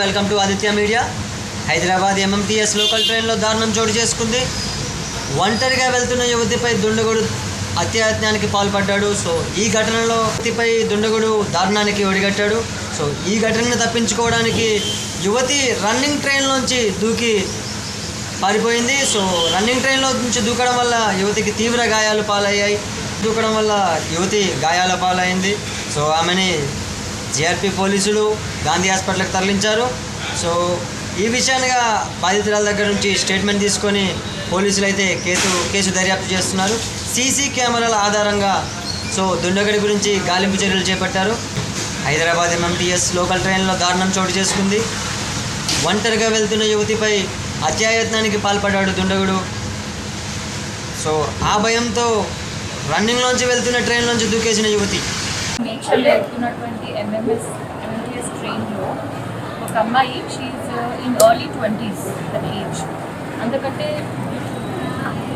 Welcome to Aditya media Hyderabad MMTS local ట్రైన్లో దారుణం చోటు చేసుకుంది. ఒంటరిగా వెళ్తున్న యువతిపై దుండగుడు అత్యాయత్నానికి పాల్పడ్డాడు. సో ఈ ఘటనలో యువతిపై దుండగుడు దారుణానికి ఒడిగట్టాడు. సో ఈ ఘటనను తప్పించుకోవడానికి యువతి రన్నింగ్ ట్రైన్లోంచి దూకి పారిపోయింది. సో రన్నింగ్ ట్రైన్లో నుంచి దూకడం వల్ల యువతికి తీవ్ర గాయాలు పాలయ్యాయి. దూకడం వల్ల యువతి గాయాల పాలైంది. సో ఆమెని జేఆర్పీ పోలీసులు గాంధీ హాస్పిటల్కి తరలించారు. సో ఈ విషయాన్నిగా బాధితురాల దగ్గర నుంచి స్టేట్మెంట్ తీసుకొని పోలీసులు అయితే కేసు కేసు దర్యాప్తు చేస్తున్నారు. సీసీ కెమెరాల ఆధారంగా సో దుండగడి గురించి గాలింపు చర్యలు చేపట్టారు. హైదరాబాద్ ఎంఎంటీఎస్ లోకల్ ట్రైన్లో దారుణం చోటు చేసుకుంది. ఒంటరిగా వెళ్తున్న యువతిపై అత్యాయత్నానికి పాల్పడ్డాడు దుండగుడు. సో ఆ భయంతో రన్నింగ్లోంచి వెళ్తున్న ట్రైన్లోంచి దూకేసిన యువతి. నేచర్ వెళ్తున్నటువంటి ఎంఎంఎస్ ఎంఎంటీఎస్ ట్రైన్లో ఒక అమ్మాయి షీఈ్ ఇన్ ఎర్లీ ట్వంటీస్ తన ఏజ్ అందుకంటే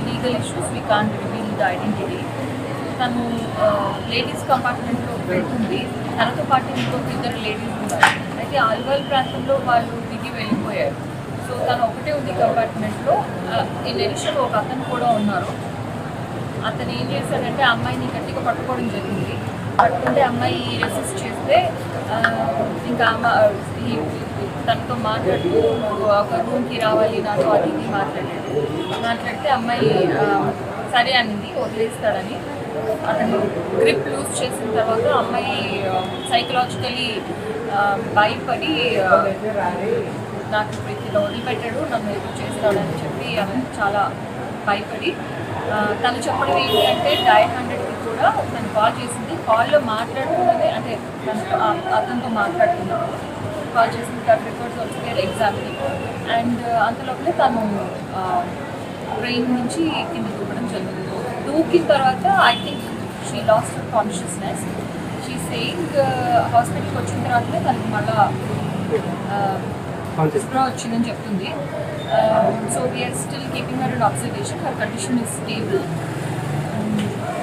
legal issues we can reveal the identity తను లేడీస్ కంపార్ట్మెంట్లో వెళ్తుంది తనతో పాటు ఇంకొక ఇద్దరు లేడీస్ ఉన్నారు. అయితే ఆల్వాల్ ప్రాంతంలో వాళ్ళు దిగి వెళ్ళిపోయారు. సో తను ఒకటే ఉంది కంపార్ట్మెంట్లో ఇన్ ఎడిషన్ ఒక అతను కూడా ఉన్నారు. అతను ఏం చేశాడంటే అమ్మాయిని గట్టిగా పట్టుకోవడం జరిగింది. పట్టుకుంటే అమ్మాయి రెసిస్ట్ చేస్తే ఇంకా అమ్మ తనతో మాట్లాడుతూ ఒక రూమ్కి రావాలి నాతో అది ఇది మాట్లాడాడు మాట్లాడితే అమ్మాయి సరే అనింది వదిలేస్తాడని. అతను గ్రిప్ లూజ్ చేసిన తర్వాత అమ్మాయి సైకలాజికలీ భయపడి నాకు ఇప్పుడు వదిలిపెట్టాడు నన్ను ఎదురు చేస్తాడని చెప్పి ఆమె చాలా భయపడి తను చెప్పడం ఏంటంటే డైట్ హండ్రెడ్కి కూడా తను కాల్ చేసింది కాల్లో మాట్లాడుతున్నది అంటే ఆ- అతనితో మాట్లాడుతున్నప్పుడు కాల్ చేసింది that reports were examining and అంతలోపలే తను బ్రెయిన్ నుంచి కింద దూకడం జరిగింది. దూకిన తర్వాత I think she lost consciousness she saying హాస్పిటల్కి వచ్చిన తర్వాతనే తనకి మళ్ళా స్ప్రో వచ్చిందని చెప్తుంది. So we are still keeping her in observation her condition is stable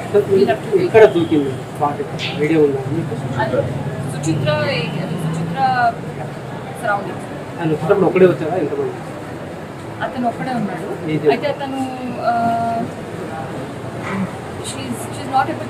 ఎక్కడ దూకింది ఐడియా ఉందా? సుచిత్ర సుచిత్ర సరౌండింగ్స్ ఆయన వచ్చేటప్పుడు ఒకడే వచ్చారా ఎంతమంది అతను ఒక్కడే ఉన్నాడు? అయితే అతను షీఈ్ షీఈ్ నాట్ ఎబుల్